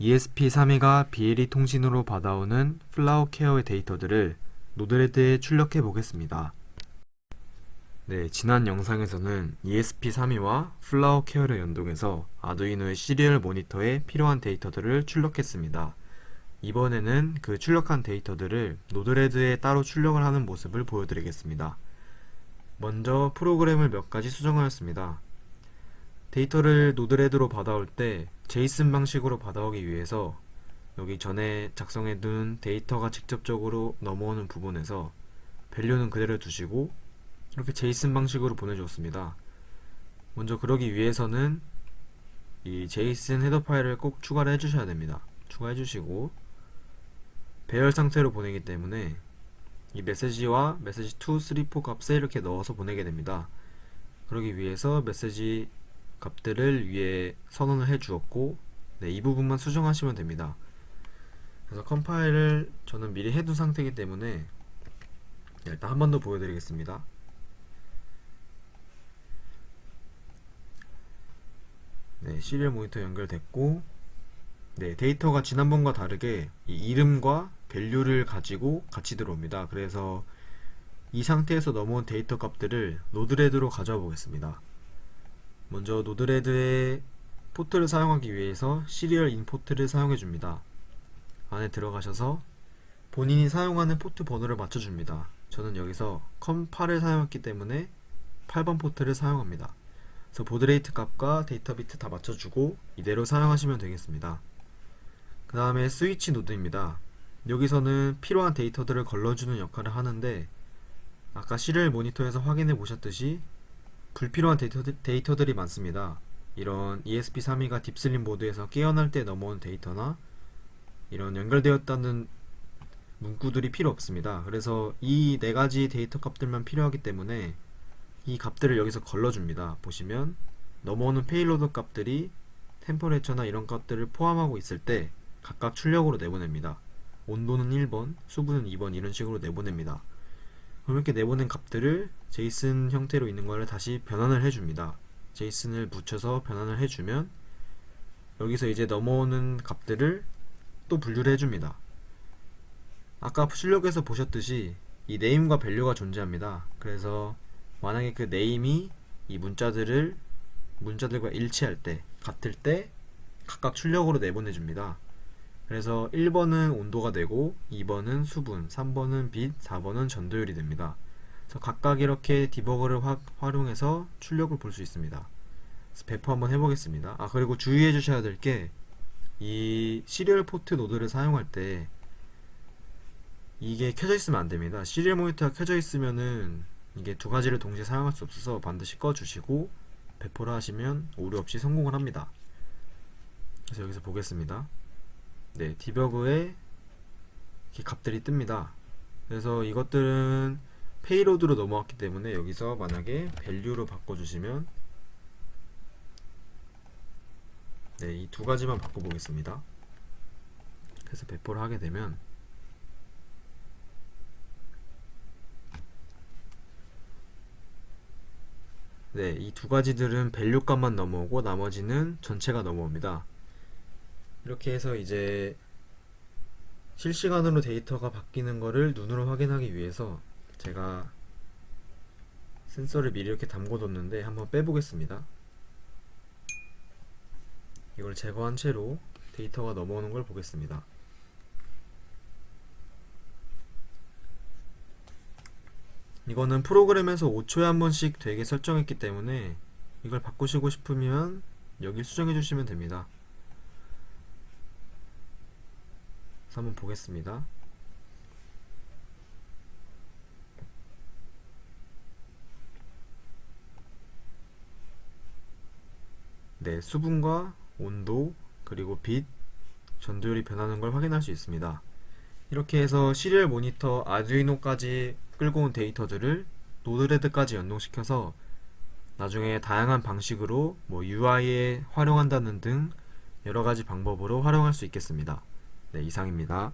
ESP32가 BLE 통신으로 받아오는 플라워 케어의 데이터들을 노드레드에 출력해 보겠습니다. 네, 지난 영상에서는 ESP32와 플라워 케어를 연동해서 아두이노의 시리얼 모니터에 필요한 데이터들을 출력했습니다. 이번에는 그 출력한 데이터들을 노드레드에 따로 출력을 하는 모습을 보여드리겠습니다. 먼저 프로그램을 몇 가지 수정하였습니다. 데이터를 노드레드로 받아올 때 제이슨 방식으로 받아오기 위해서 여기 전에 작성해 둔 데이터가 직접적으로 넘어오는 부분에서 밸류는 그대로 두시고 이렇게 제이슨 방식으로 보내주었습니다. 먼저 그러기 위해서는 이 제이슨 헤더 파일을 꼭 추가를 해주셔야 됩니다. 추가해 주시고 배열 상태로 보내기 때문에 이 메시지와 메시지 2, 3, 4 값에 이렇게 넣어서 보내게 됩니다. 그러기 위해서 메시지 값들을 위에 선언을 해 주었고 네, 이 부분만 수정하시면 됩니다. 그래서 컴파일을 저는 미리 해둔 상태이기 때문에 네, 일단 한 번 더 보여드리겠습니다. 네, 시리얼 모니터 연결됐고 네, 데이터가 지난번과 다르게 이 이름과 밸류를 가지고 같이 들어옵니다. 그래서 이 상태에서 넘어온 데이터 값들을 노드레드로 가져와 보겠습니다. 먼저 노드레드의 포트를 사용하기 위해서 시리얼 인포트를 사용해 줍니다. 안에 들어가셔서 본인이 사용하는 포트 번호를 맞춰줍니다. 저는 여기서 컴8을 사용했기 때문에 8번 포트를 사용합니다. 그래서 보드레이트 값과 데이터 비트 다 맞춰주고 이대로 사용하시면 되겠습니다. 그 다음에 스위치 노드입니다. 여기서는 필요한 데이터들을 걸러주는 역할을 하는데 아까 시리얼 모니터에서 확인해 보셨듯이 불필요한 데이터, 들이 많습니다. 이런 ESP32가 딥슬림 보드에서 깨어날 때 넘어온 데이터나 이런 연결되었다는 문구들이 필요 없습니다. 그래서 이 네 가지 데이터 값들만 필요하기 때문에 이 값들을 여기서 걸러줍니다. 보시면 넘어오는 페일로드 값들이 템퍼레처나 이런 값들을 포함하고 있을 때 각각 출력으로 내보냅니다. 온도는 1번, 수분은 2번 이런 식으로 내보냅니다. 이렇게 내보낸 값들을 제이슨 형태로 있는 거를 다시 변환을 해줍니다. 제이슨을 붙여서 변환을 해주면 여기서 이제 넘어오는 값들을 또 분류를 해줍니다. 아까 출력에서 보셨듯이 이 네임과 밸류가 존재합니다. 그래서 만약에 그 네임이 이 문자들을 문자들과 일치할 때 같을 때 각각 출력으로 내보내줍니다. 그래서 1번은 온도가 되고 2번은 수분, 3번은 빛, 4번은 전도율이 됩니다. 그래서 각각 이렇게 디버거를 화, 활용해서 출력을 볼 수 있습니다. 배포 한번 해보겠습니다. 아 그리고 주의해 주셔야 될 게 이 시리얼 포트 노드를 사용할 때 이게 켜져 있으면 안 됩니다. 시리얼 모니터가 켜져 있으면은 이게 두 가지를 동시에 사용할 수 없어서 반드시 꺼주시고 배포를 하시면 오류 없이 성공을 합니다. 그래서 여기서 보겠습니다. 네, 디버그에 값들이 뜹니다. 그래서 이것들은 페이로드로 넘어왔기 때문에 여기서 만약에 밸류로 바꿔주시면 네, 이 두 가지만 바꿔보겠습니다. 그래서 배포를 하게 되면 네, 이 두 가지들은 밸류 값만 넘어오고 나머지는 전체가 넘어옵니다. 이렇게 해서 이제 실시간으로 데이터가 바뀌는 거를 눈으로 확인하기 위해서 제가 센서를 미리 이렇게 담궈뒀는데 한번 빼보겠습니다. 이걸 제거한 채로 데이터가 넘어오는 걸 보겠습니다. 이거는 프로그램에서 5초에 한 번씩 되게 설정했기 때문에 이걸 바꾸시고 싶으면 여기 수정해 주시면 됩니다. 그래서 한번 보겠습니다. 네, 수분과 온도, 그리고 빛, 전도율이 변하는 걸 확인할 수 있습니다. 이렇게 해서 시리얼 모니터 아두이노까지 끌고 온 데이터들을 노드레드까지 연동시켜서 나중에 다양한 방식으로 뭐 UI에 활용한다는 등 여러 가지 방법으로 활용할 수 있겠습니다. 네, 이상입니다.